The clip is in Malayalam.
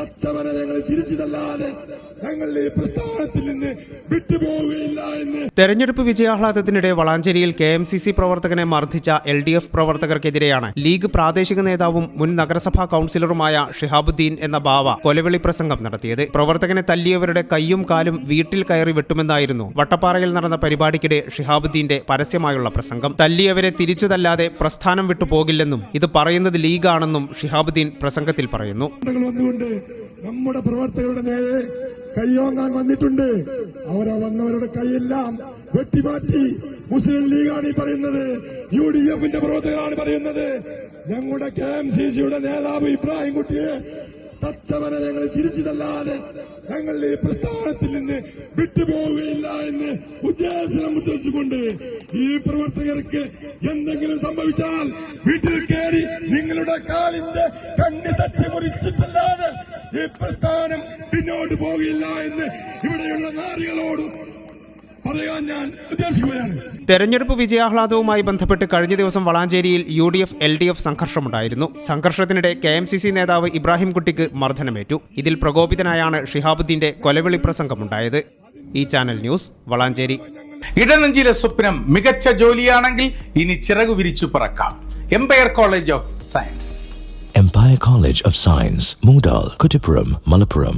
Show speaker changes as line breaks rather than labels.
തച്ചവനെ ഞങ്ങൾ തിരിച്ചതല്ലാതെ ഞങ്ങൾ ഈ പ്രസ്ഥാനത്തിൽ നിന്ന് വിട്ടുപോവുകയില്ല എന്ന്
തെരഞ്ഞെടുപ്പ് വിജയാഹ്ലാദത്തിനിടെ വളാഞ്ചേരിയിൽ കെ എം സി സി പ്രവർത്തകനെ മർദ്ദിച്ച എൽ ഡി എഫ് പ്രവർത്തകർക്കെതിരെയാണ് ലീഗ് പ്രാദേശിക നേതാവും മുൻ നഗരസഭാ കൌൺസിലറുമായ ഷിഹാബുദ്ദീൻ എന്ന ബാവ കൊലവിളി പ്രസംഗം നടത്തിയത്. പ്രവർത്തകനെ തല്ലിയവരുടെ കൈയും കാലും വീട്ടിൽ കയറി വെട്ടുമെന്നായിരുന്നു വട്ടപ്പാറയിൽ നടന്ന പരിപാടിക്കിടെ ഷിഹാബുദ്ദീന്റെ പരസ്യമായുള്ള പ്രസംഗം. തല്ലിയവരെ തിരിച്ചു തല്ലാതെ പ്രസ്ഥാനം വിട്ടുപോകില്ലെന്നും ഇത് പറയുന്നത് ലീഗാണെന്നും ഷിഹാബുദ്ദീൻ പ്രസംഗത്തിൽ പറയുന്നു.
നമ്മുടെ പ്രവർത്തകരുടെ നേരെ കയ്യോങ്ങാൻ വന്നിട്ടുണ്ട്. അവരാ വന്നവരുടെ കൈയെല്ലാം വെട്ടിമാറ്റി മുസ്ലിം ലീഗാണ് ഈ പറയുന്നത്. യു ഡി എഫിന്റെ പ്രവർത്തകരാണ് പറയുന്നത്. ഞങ്ങളുടെ കെ എം സി സിയുടെ നേതാവ് ഇബ്രാഹിം കുട്ടിയെ തച്ചവനെ ഞങ്ങൾ തിരിച്ചു തല്ലാതെ ഞങ്ങൾ ഈ പ്രസ്ഥാനത്തിൽ നിന്ന് വിട്ടുപോവുകയില്ല എന്ന് ഉദ്ദേശം മുദ്രിച്ചുകൊണ്ട് ഈ പ്രവർത്തകർക്ക് എന്തെങ്കിലും സംഭവിച്ചാൽ വീട്ടിൽ കയറി നിങ്ങളുടെ കാലിന്റെ കണ്ണ് തച്ചി മുറിച്ചിട്ടല്ലാതെ ഈ പ്രസ്ഥാനം പിന്നോട്ട് പോകില്ല എന്ന് ഇവിടെയുള്ള ഉദ്ദേശിക്കുകയാണ്.
തെരഞ്ഞെടുപ്പ് വിജയാഹ്ലാദവുമായി ബന്ധപ്പെട്ട് കഴിഞ്ഞ ദിവസം വളാഞ്ചേരിയിൽ U D F L D F സംഘർഷമുണ്ടായിരുന്നു. സംഘർഷത്തിനിടെ കെ എം സി സി നേതാവ് ഇബ്രാഹിം കുട്ടിക്ക് മർദ്ദനമേറ്റു. ഇതിൽ പ്രകോപിതനായാണ് ഷിഹാബുദ്ദീന്റെ കൊലവിളി പ്രസംഗമുണ്ടായത്. ഈ ചാനൽ ന്യൂസ് വളാഞ്ചേരി.
ഇടനഞ്ചിലെ സ്വപ്നം മികച്ച ജോലിയാണെങ്കിൽ ഇനി ചിറകു വിരിച്ചു പറക്കാം. Empire college of science
empire college of science Moodal Kuttippuram Malappuram